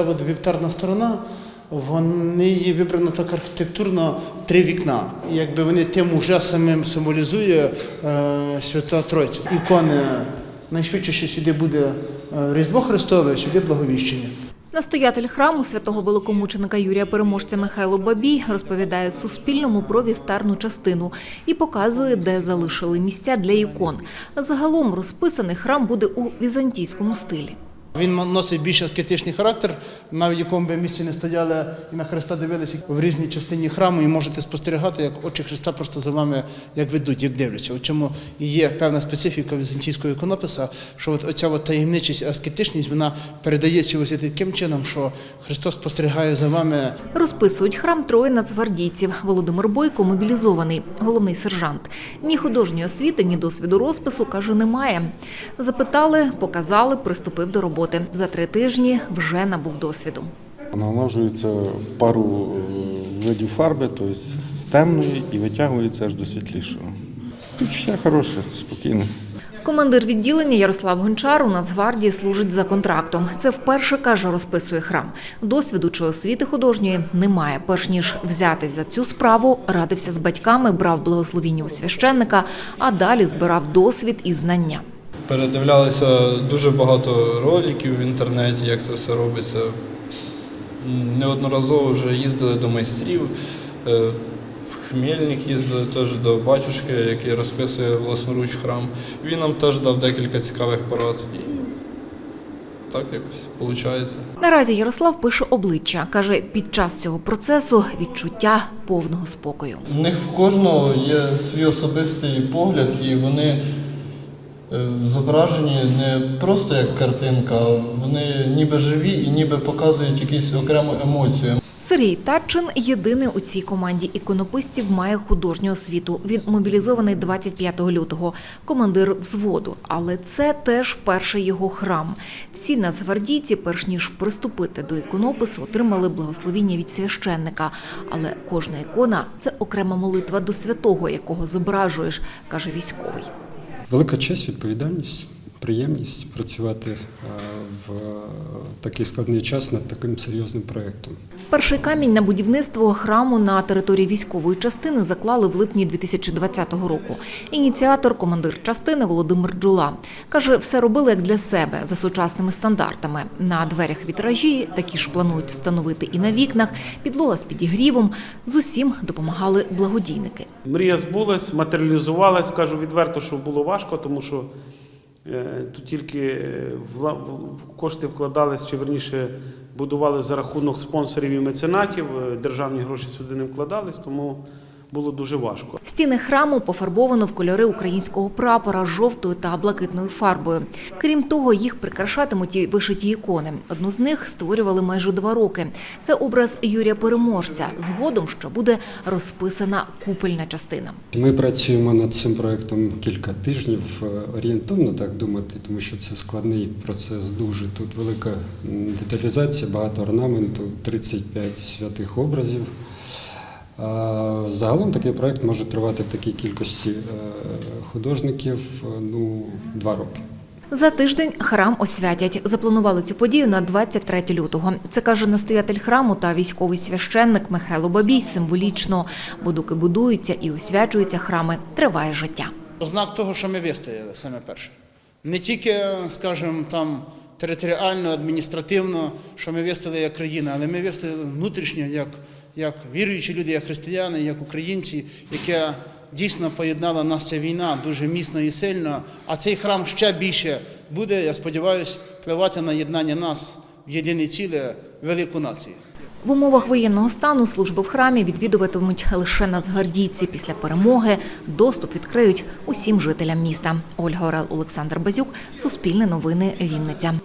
оця от вівтарна сторона, вони її вибрано так архітектурно три вікна. І Якби вони тим уже самим символізує е, Свята Тройця. Ікони найшвидше, що сюди буде е, Різдво Христове, сюди благовіщення. Настоятель храму святого великомученика Юрія Переможця Михайло Бабій розповідає Суспільному про вівтарну частину і показує, де залишили місця для ікон. Загалом розписаний храм буде у візантійському стилі. Він носить більш аскетичний характер, навіть якому би місці не стояли і на Христа дивилися в різній частині храму, і можете спостерігати, як очі Христа просто за вами як ведуть, як дивляться. У чому і є певна специфіка візантійського іконописа, що от оця от таємничість, аскетичність вона передається ось таким чином, що Христос спостерігає за вами Розписують храм троє нацгвардійців. Володимир Бойко мобілізований, головний сержант. Ні художньої освіти, ні досвіду розпису, каже, немає. Запитали, показали, приступив до роботи. За три тижні вже набув досвіду. Наложується пару е, видів фарби, тобто з темної і витягується аж до світлішого. Відчуття хороше, спокійне. Командир відділення Ярослав Гончар у Нацгвардії служить за контрактом. Це вперше каже, розписує храм. Досвіду чи освіти художньої немає. Перш ніж взятись за цю справу, радився з батьками, брав благословіння у священника, а далі збирав досвід і знання. Передивлялися дуже багато роликів в інтернеті, як це все робиться. Неодноразово вже їздили до майстрів. Е, В Хмельник їздили теж до батюшки, який розписує власноруч храм. Він нам теж дав декілька цікавих порад. І так якось виходить. Наразі Ярослав пише обличчя. Каже, під час цього процесу відчуття повного спокою. У них в кожного є свій особистий погляд, і вони зображені не просто як картинка, вони ніби живі і ніби показують якусь окрему емоцію. Сергій Татчин єдиний у цій команді іконописців має художню освіту. Він мобілізований 25 лютого, командир взводу. Але це теж перший його храм. Всі нацгвардійці, перш ніж приступити до іконопису, отримали благословіння від священника. Але кожна ікона це окрема молитва до святого, якого зображуєш, каже військовий. Велика честь, відповідальність, приємність працювати е, в такий складний час над таким серйозним проєктом. Перший камінь на будівництво храму на території військової частини заклали в липні 2020 року. Ініціатор, командир частини Володимир Джула каже, все робили як для себе за сучасними стандартами. На дверях вітражі такі ж планують встановити і на вікнах. Підлога з підігрівом. З усім допомагали благодійники. Мрія збулась, матеріалізувалась, кажу відверто, що було важко, тому що е, тільки е, вла- в- в кошти вкладались, чи верніше будували за рахунок спонсорів і меценатів. е, Державні гроші сюди не вкладались, тому було дуже важко. Стіни храму пофарбовано в кольори українського прапора жовтою та блакитною фарбою. Крім того, їх прикрашатимуть і вишиті ікони. Одну з них створювали майже два роки. Це образ Юрія Переможця. Згодом ще буде розписана купельна частина. Ми працюємо над цим проєктом кілька тижнів, е, орієнтовно так думати, тому що це складний процес. Дуже тут велика деталізація, багато орнаменту, 35 святих образів. Загалом такий проєкт може тривати в такій кількості е, художників е, ну, два роки. За тиждень храм освятять. Запланували цю подію на 23 лютого. Це каже настоятель храму та військовий священник Михайло Бабій символічно. Бо доки будуються і освячуються храми, триває життя. Знак того, що ми вистояли саме перше. Не тільки, скажімо, там територіально, адміністративно, що ми вистояли як країна, але ми вистояли внутрішньо, як, як віруючі люди, як християни, як українці, яке дійсно поєднала нас ця війна дуже міцно і сильно. А цей храм ще більше буде, я сподіваюся, впливати на єднання нас в єдине ціле велику націю. В умовах воєнного стану служби в храмі відвідуватимуть лише нацгвардійці. Після перемоги доступ відкриють усім жителям міста. Ольга Орел, Олександр Базюк, Суспільне новини, Вінниця.